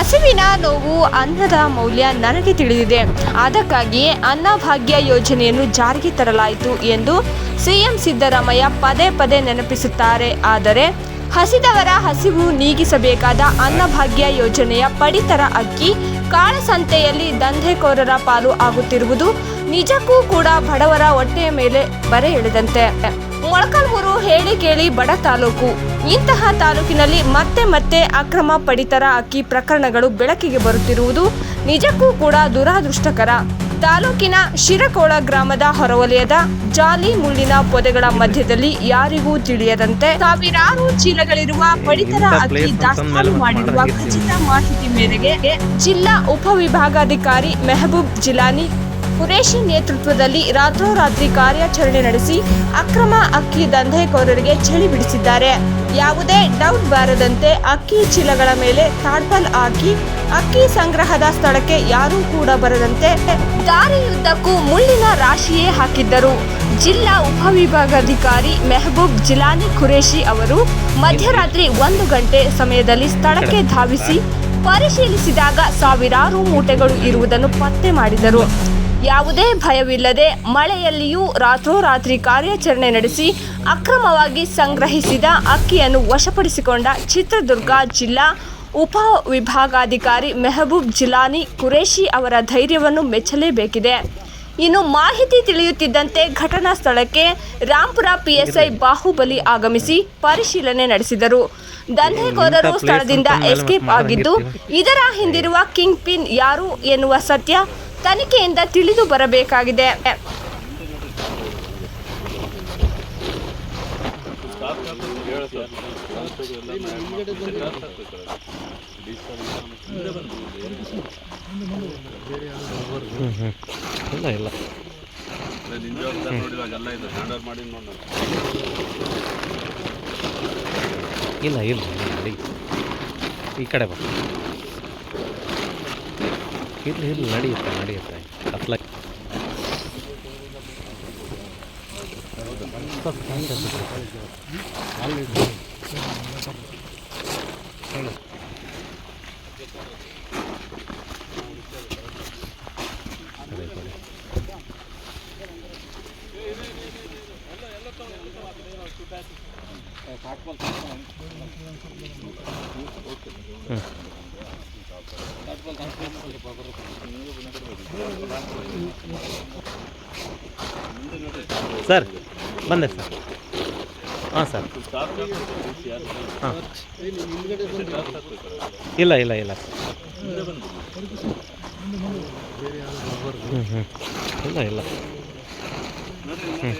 ಹಸಿವಿನ ನೋವು ಅನ್ನದ ಮೌಲ್ಯ ನನಗೆ ತಿಳಿದಿದೆ. ಅದಕ್ಕಾಗಿಯೇ ಅನ್ನಭಾಗ್ಯ ಯೋಜನೆಯನ್ನು ಜಾರಿಗೆ ತರಲಾಯಿತು ಎಂದು ಸಿಎಂ ಸಿದ್ದರಾಮಯ್ಯ ಪದೇ ಪದೇ ನೆನಪಿಸುತ್ತಾರೆ. ಆದರೆ ಹಸಿದವರ ಹಸಿವು ನೀಗಿಸಬೇಕಾದ ಅನ್ನಭಾಗ್ಯ ಯೋಜನೆಯ ಪಡಿತರ ಅಕ್ಕಿ ಕಾಳಸಂತೆಯಲ್ಲಿ ದಂಧೆಕೋರರ ಪಾಲು ಆಗುತ್ತಿರುವುದು ನಿಜಕ್ಕೂ ಕೂಡ ಬಡವರ ಹೊಟ್ಟೆಯ ಮೇಲೆ ಬರೆ ಎಳೆದಂತೆ. ಮೊಳಕಾಲ್ಮೂರು ಹೇಳಿ ಕೇಳಿ ಬಡ ತಾಲೂಕು. ಇಂತಹ ತಾಲೂಕಿನಲ್ಲಿ ಮತ್ತೆ ಮತ್ತೆ ಅಕ್ರಮ ಪಡಿತರ ಅಕ್ಕಿ ಪ್ರಕರಣಗಳು ಬೆಳಕಿಗೆ ಬರುತ್ತಿರುವುದು ನಿಜಕ್ಕೂ ಕೂಡ ದುರಾದೃಷ್ಟಕರ. ತಾಲೂಕಿನ ಶಿರಕೋಳ ಗ್ರಾಮದ ಹೊರವಲಯದ ಜಾಲಿ ಮುಳ್ಳಿನ ಪೊದೆಗಳ ಮಧ್ಯದಲ್ಲಿ ಯಾರಿಗೂ ತಿಳಿಯದಂತೆ ಸಾವಿರಾರು ಚೀಲಗಳಿರುವ ಪಡಿತರ ಅಕ್ಕಿ ದಾಸ್ತಾನು ಮಾಡಿರುವ ಖಚಿತ ಮಾಹಿತಿ ಮೇರೆಗೆ ಜಿಲ್ಲಾ ಉಪವಿಭಾಗಾಧಿಕಾರಿ ಮೆಹಬೂಬ್ ಜಿಲಾನಿ ಕುರೇಶಿ ನೇತೃತ್ವದಲ್ಲಿ ರಾತ್ರೋರಾತ್ರಿ ಕಾರ್ಯಾಚರಣೆ ನಡೆಸಿ ಅಕ್ರಮ ಅಕ್ಕಿ ದಂಧೆಕೋರರಿಗೆ ಚಳಿ ಬಿಡಿಸಿದ್ದಾರೆ. ಯಾವುದೇ ಡೌಟ್ ಬಾರದಂತೆ ಅಕ್ಕಿ ಚೀಲಗಳ ಮೇಲೆ ತಾಡ್ಪಲ್ ಹಾಕಿ ಅಕ್ಕಿ ಸಂಗ್ರಹದ ಸ್ಥಳಕ್ಕೆ ಯಾರೂ ಕೂಡ ಬರದಂತೆ ದಾರಿಯುದ್ದಕ್ಕೂ ಮುಳ್ಳಿನ ರಾಶಿಯೇ ಹಾಕಿದ್ದರು. ಜಿಲ್ಲಾ ಉಪವಿಭಾಗಾಧಿಕಾರಿ ಮೆಹಬೂಬ್ ಜಿಲಾನಿ ಖುರೇಶಿ ಅವರು ಮಧ್ಯರಾತ್ರಿ ಒಂದು ಗಂಟೆ ಸಮಯದಲ್ಲಿ ಸ್ಥಳಕ್ಕೆ ಧಾವಿಸಿ ಪರಿಶೀಲಿಸಿದಾಗ ಸಾವಿರಾರು ಮೂಟೆಗಳು ಇರುವುದನ್ನು ಪತ್ತೆ ಮಾಡಿದರು. ಯಾವುದೇ ಭಯವಿಲ್ಲದೆ ಮಳೆಯಲ್ಲಿಯೂ ರಾತ್ರೋರಾತ್ರಿ ಕಾರ್ಯಾಚರಣೆ ನಡೆಸಿ ಅಕ್ರಮವಾಗಿ ಸಂಗ್ರಹಿಸಿದ ಅಕ್ಕಿಯನ್ನು ವಶಪಡಿಸಿಕೊಂಡ ಚಿತ್ರದುರ್ಗ ಜಿಲ್ಲಾ ಉಪ ವಿಭಾಗಾಧಿಕಾರಿ ಮೆಹಬೂಬ್ ಜಿಲಾನಿ ಕುರೇಶಿ ಅವರ ಧೈರ್ಯವನ್ನು ಮೆಚ್ಚಲೇಬೇಕಿದೆ. ಇನ್ನು ಮಾಹಿತಿ ತಿಳಿಯುತ್ತಿದ್ದಂತೆ ಘಟನಾ ಸ್ಥಳಕ್ಕೆ ರಾಂಪುರ ಪಿಎಸ್ಐ ಬಾಹುಬಲಿ ಆಗಮಿಸಿ ಪರಿಶೀಲನೆ ನಡೆಸಿದರು. ದಂಧೆಕೋರರು ಸ್ಥಳದಿಂದ ಎಸ್ಕೇಪ್ ಆಗಿದ್ದು ಇದರ ಹಿಂದಿರುವ ಕಿಂಗ್ ಪಿನ್ ಯಾರು ಎನ್ನುವ ಸತ್ಯ ತನಿಖೆಯಿಂದ ತಿಳಿದು ಬರಬೇಕಾಗಿದೆ. ಇಲ್ಲ ಇಲ್ಲ ಈ ಕಡೆ ಬಾ. ಇಲ್ಲ ಇಲ್ಲ ನಡೆಯುತ್ತೆ ನಡೆಯುತ್ತೆ ಕತ್ಲ ಕೊಡಿ, ಕೊಡಿ. ಸರ್ ಬಂದೆ ಸರ್. ಹಾಂ ಸರ್. ಹಾಂ. ಇಲ್ಲ ಇಲ್ಲ ಇಲ್ಲ. ಹ್ಞೂ ಹ್ಞೂ ಇಲ್ಲ ಇಲ್ಲ. ಹ್ಞೂ